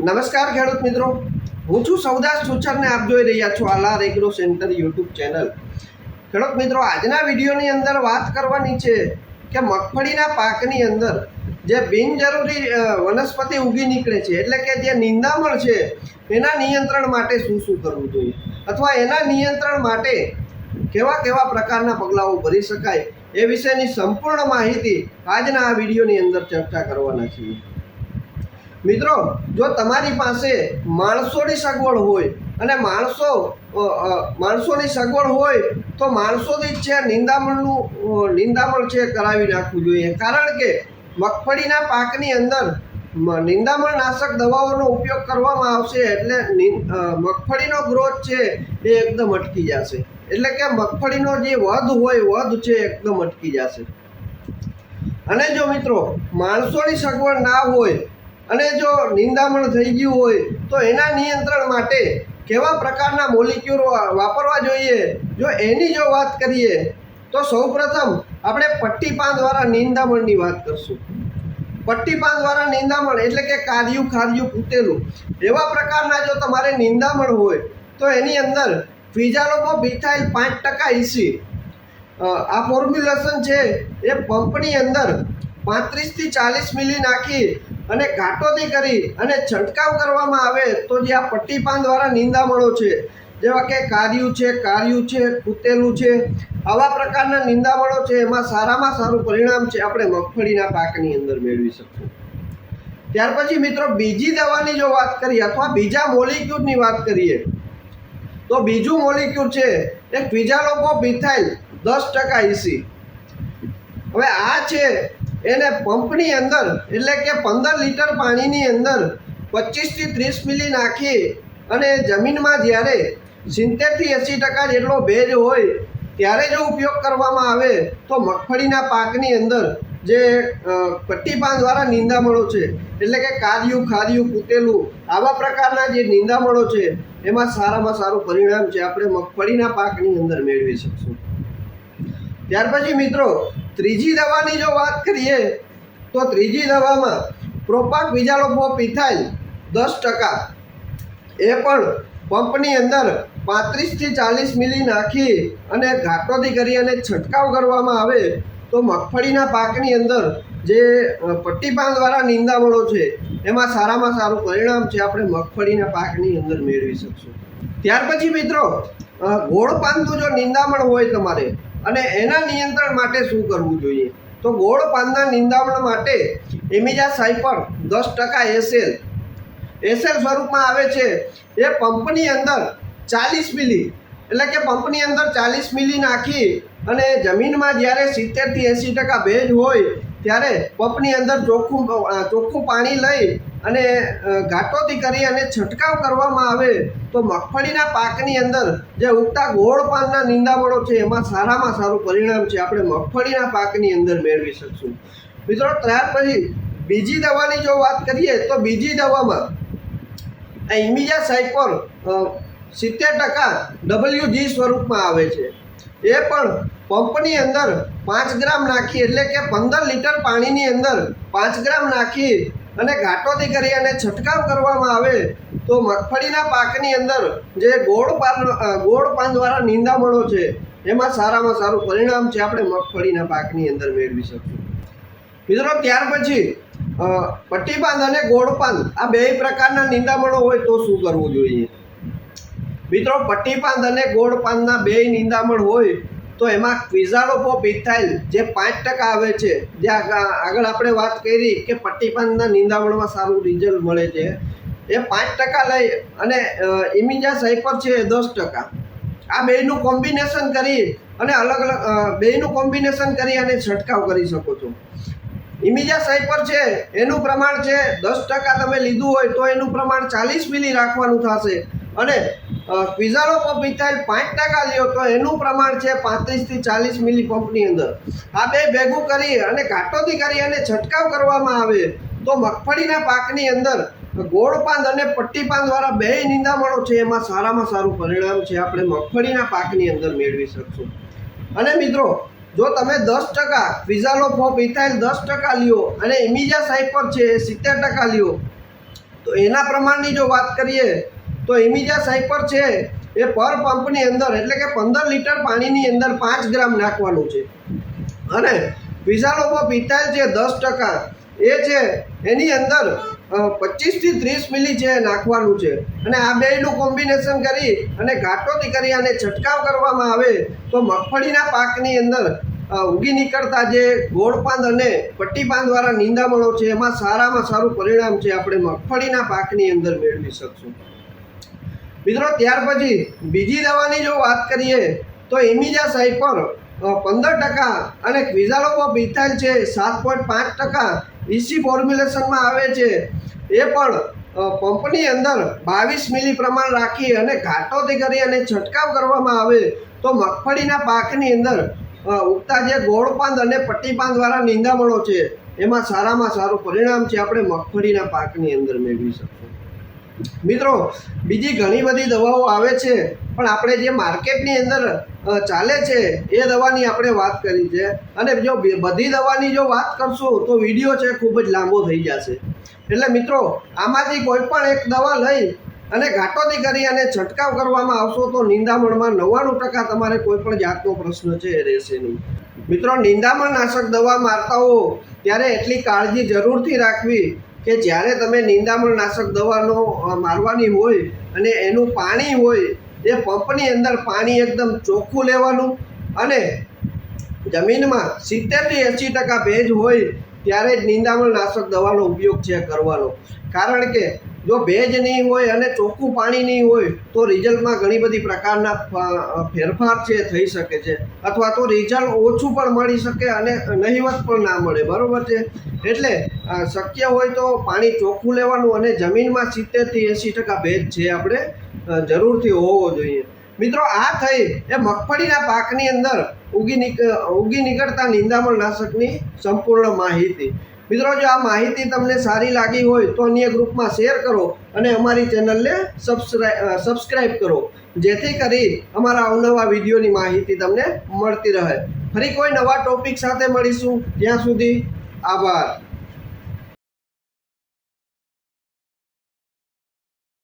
નમસ્કાર ખેડૂત મિત્રો. હું છું સૌદાસ સુચરને આપ જોઈ રહ્યા છો Alar agro centre YouTube channel. ખેડૂત મિત્રો, આજના વિડીયોની અંદર વાત કરવાની છે કે મગફળીના પાકની અંદર જે બિનજરૂરી વનસ્પતિ ઉગી નીકળે છે, એટલે કે જે નિંદામણ છે, એના નિયંત્રણ માટે શું શું કરવું જોઈએ? અથવા એના નિયંત્રણ માટે કેવા કેવા પ્રકારના પગલાઓ ભરી શકાય? એ વિશેની સંપૂર્ણ માહિતી આજના આ વિડીયોની અંદર ચર્ચા કરવાના છીએ. મિત્રો, જો તમારી પાસે માણસોની સગવડ હોય અને માણસો માણસોની સગવડ હોય, તો માણસોથી છે નિંદામણનું નિંદામણ છે કરાવી નાખવું જોઈએ. કારણ કે મગફળીના પાકની અંદર નિંદામણ નાશક દવાઓનો ઉપયોગ કરવામાં આવશે એટલે મગફળીનો ગ્રોથ છે એ એકદમ અટકી જશે. એટલે કે મગફળીનો જે વધ હોય, વધ છે એકદમ અટકી જશે. અને જો મિત્રો, માણસોની સગવડ ના હોય અને જો નિંદામણ થઈ ગયું હોય, તો એના નિયંત્રણ માટે કેવા પ્રકારના મોલિક્યુલ વાપરવા જોઈએ? જો એની જો વાત કરીએ, તો સૌપ્રથમ આપણે પટ્ટીપાન દ્વારા નિંદામણની વાત કરશું. પટ્ટીપાન દ્વારા નિંદામણ એટલે કે કાર્યું ખાર્યું પૂતેલું. એવા પ્રકારના જો તમારે નિંદામણ હોય, તો એની અંદર ફિઝાલોકો બિથાઇલ પાંચ ટકા ઇસી આ ફોર્મ્યુલેશન છે, એ પંપની અંદર પાંત્રીસથી ચાલીસ મિલી નાખી અને ઘાટોથી કરી અને છંટકાવ કરવામાં આવે તો જે આ પટ્ટીપાન દ્વારા નિંદામણો છે. જેવા કે કાર્યું છે કાર્યું છે, કૂતેલું છે, આવા પ્રકારના નિંદામણો છે, એમાં સારામાં સારું પરિણામ છે આપણે મગફળીના પાકની અંદર મેળવી શકશું ત્યાર પછી મિત્રો બીજી દવાની જો વાત કરીએ અથવા બીજા મોલિક્યુલની વાત કરીએ, તો બીજું મોલિક્યુલ છે એ બીજા લોકો મિથાઇલ દસ ટકા ઇસી. હવે આ છે એને પંપની અંદર, એટલે કે પંદર લીટર પાણીની અંદર પચીસથી ત્રીસ મિલી નાખી અને જમીનમાં જ્યારે સિત્તેરથી એંસી ટકા જેટલો ભેજ હોય, ત્યારે જો ઉપયોગ કરવામાં આવે તો મગફળીના પાકની અંદર જે પટ્ટીપાન દ્વારા નિંદામણો છે, એટલે કે કાર્યું ખાર્યું કૂટેલું આવા પ્રકારના જે નિંદામણો છે, એમાં સારામાં સારું પરિણામ છે. આપણે મગફળીના પાકની અંદર મેળવી શકશું. ત્યાર પછી મિત્રો ત્રીજી દવાની જો વાત કરીએ, તો ત્રીજી દવામાં પ્રોપાક વિજાલોફો પિથાઇલ દસ ટકા. એ પણ પંપની અંદર પાંત્રીસથી ચાલીસ મિલી નાખી અને ઘાટોથી કરી અને છંટકાવ કરવામાં આવે, તો મગફળીના પાકની અંદર જે પટ્ટીપાન દ્વારા નિંદામણો છે, એમાં સારામાં સારું પરિણામ છે આપણે મગફળીના પાકની અંદર મેળવી શકશું. ત્યાર પછી મિત્રો ગોળ પાનનું જો નિંદામણ હોય તમારે અને એના નિયંત્રણ માટે શું કરવું જોઈએ? તો ગોળ પાનના નિંદામણ માટે એમિજા સાયપર દસ ટકા એસેલ. એસેલ સ્વરૂપમાં આવે છે, એ પંપની અંદર ચાલીસ મિલી, એટલે કે પંપની અંદર ચાલીસ મિલી નાખી અને જમીનમાં જ્યારે સિત્તેરથી એંસી ટકા ભેજ હોય, ત્યારે પંપની અંદર ચોખ્ખું ચોખ્ખું પાણી લઈ અને ઘાટોથી કરી અને છંટકાવ કરવામાં આવે તો મગફળીના પાકની અંદર જે ઉગતા ગોળ પાનના નિંદામણો છે, એમાં સારામાં સારું પરિણામ છે. આપણે મગફળીના પાકની અંદર મેળવી શકશું. મિત્રો, ત્યાર પછી બીજી દવાની જો વાત કરીએ, તો બીજી દવામાં આ ઇમિજા સાઇપર સિત્તેર ટકા ડબલ્યુ જી સ્વરૂપમાં આવે છે. એ પણ પંપની અંદર પાંચ ગ્રામ નાખી, એટલે કે પંદર લીટર પાણીની અંદર પાંચ ગ્રામ નાખી અને ઘાટોથી કરી અને છંટકાવ કરવામાં આવે તો મગફળીના પાકની અંદર જે ગોળ પાન ગોળ પાન દ્વારા નિંદામણો છે એમાં સારામાં સારું પરિણામ છે આપણે મગફળીના પાકની અંદર મેળવી શકીએ. મિત્રો ત્યાર પછી અ, પટ્ટીપાન અને ગોળપાન આ બે પ્રકારના નિંદામણો હોય તો શું કરવું જોઈએ? મિત્રો પટ્ટીપાન અને ગોળપાનના બે નિંદામણ હોય તો એમાં ક્વિઝાલોપો ઇથાઇલ જે પાંચ ટકા આવે છે, જે આગા- આગળ આપણે વાત કરી કે પટ્ટીપાનના નિંદામણમાં સારું રિઝલ્ટ મળે છે. એ પાંચ ટકા લઈ અને ઇમિજા સાઇપર છે એ દસ ટકા. આ બેયનું કોમ્બિનેશન કરી અને અલગ અલગ બેયનું કોમ્બિનેશન કરી અને છંટકાવ કરી શકો છો. ઇમિજા સાઇપર છે, એનું પ્રમાણ છે દસ ટકા તમે લીધું હોય તો એનું પ્રમાણ ચાલીસ મિલી રાખવાનું થશે. અને ક્વિઝાલો પંપ મિથાઇલ પાંચ ટકા લ્યો તો એનું પ્રમાણ છે પાંત્રીસથી ચાલીસ મિલી પંપની અંદર. આ બે ભેગું કરી અને ઘાટોથી કરી અને છંટકાવ કરવામાં આવે તો મગફળીના પાકની અંદર ગોળપાંદ અને પટ્ટીપાન દ્વારા બે નિંદામણો છે, એમાં સારામાં સારું પરિણામ છે આપણે મગફળીના પાકની અંદર મેળવી શકશું. અને મિત્રો, જો તમે દસ ટકા ફિઝાલો ફોપ ઇથાઇલ દસ ટકા લ્યો અને ઇમિજા સાઇપર છે એ સિત્તેર ટકા લ્યો, તો એના પ્રમાણની જો વાત કરીએ તો ઇમિજા સાઇપર છે, એ પર પંપની અંદર, એટલે કે પંદર લીટર પાણીની અંદર પાંચ ગ્રામ નાખવાનું છે. અને વિઝાલોપો પિતાલ છે દસ ટકા. એ છે, એની અંદર પચીસથી ત્રીસ મિલી છે નાખવાનું છે. અને આ બેયનું કોમ્બિનેશન કરી અને ઘાટોથી કરી અને છંટકાવ કરવામાં આવે, તો મગફળીના પાકની અંદર ઉગી નીકળતા જે ગોળપાંદ અને પટ્ટીપાંદવાળા નિંદામણો છે, એમાં સારામાં સારું પરિણામ છે આપણે મગફળીના પાકની અંદર મેળવી શકશું. મિત્રો, ત્યાર પછી બીજી દવાની જો વાત કરીએ, તો ઇમિજા સાઇપર પંદર ટકા અને ક્વિઝાલોપો પિથાઇલ છે, સાત પોઈન્ટ પાંચ ટકા ઇસી ફોર્મ્યુલેશનમાં આવે છે. એ પણ પંપની અંદર બાવીસ મિલી પ્રમાણ રાખી અને ઘાટોથી કરી અને છંટકાવ કરવામાં આવે, તો મગફળીના પાકની અંદર ઉગતા જે ગોળપાંદ અને પટ્ટીપાંદવાળા નિંદામણો છે, એમાં સારામાં સારું પરિણામ છે, આપણે મગફળીના પાકની અંદર મેળવી શકશું મિત્રો, બીજી ઘણી બધી દવાઓ આવે છે, પણ આપણે જે માર્કેટની અંદર ચાલે છે, એ દવાની આપણે વાત કરી છે. અને જો બધી દવાની જો વાત કરશું, તો વીડિયો છે ખૂબ જ લાંબો થઈ જશે. એટલે મિત્રો, આમાંથી કોઈ પણ એક દવા લઈ અને ઘાટોથી કરી અને છંટકાવ કરવામાં આવશો, તો નિંદામણમાં નવ્વાણું ટકા તમારે કોઈ પણ જાતનો પ્રશ્ન છે, એ રહેશે નહીં. મિત્રો નિંદામણ નાશક દવા મારતા હો, ત્યારે એટલી કાળજી જરૂરથી રાખવી. કે જ્યારે તમે નિંદામણ નાશક દવાનો મારવાની હોય અને એનું પાણી હોય, એ પંપની અંદર પાણી એકદમ ચોખ્ખું લેવાનું અને જમીનમાં સિત્તેરથી એંસી ટકા ભેજ હોય, ત્યારે જ નિંદામણ નાશક દવાનો ઉપયોગ છે કરવાનો. કારણ કે જો ભેજ નહીં હોય અને ચોખ્ખું પાણી નહીં હોય, તો રિઝલ્ટમાં ઘણી બધી પ્રકારના ફેરફાર છે, થઈ શકે છે. અથવા તો રિઝલ્ટ ઓછું પણ મળી શકે અને નહીવત પણ ના મળે. બરાબર છે? એટલે શક્ય હોય તો પાણી ચોખ્ખું લેવાનું અને જમીનમાં સિત્તેરથી એંસી ટકા ભેજ છે આપણે જરૂરથી હોવો જોઈએ. મિત્રો, આ થઈ એ મગફળીના પાકની અંદર ઉગી નીક ઉગી નીકળતા નિંદામણ નાશકની સંપૂર્ણ માહિતી. મિત્રો, જો આ માહિતી તમને સારી લાગી હોય તો અન્ય ગ્રુપમાં શેર કરો અને અમારી ચેનલને સબસ્ક્રાઇબ સબસ્ક્રાઇબ કરો, જેથી કરી અમારા અવનવા વિડીયોની માહિતી તમને મળતી રહે. ફરી કોઈ નવા ટોપિક સાથે મળીશું. ત્યાં સુધી આભાર.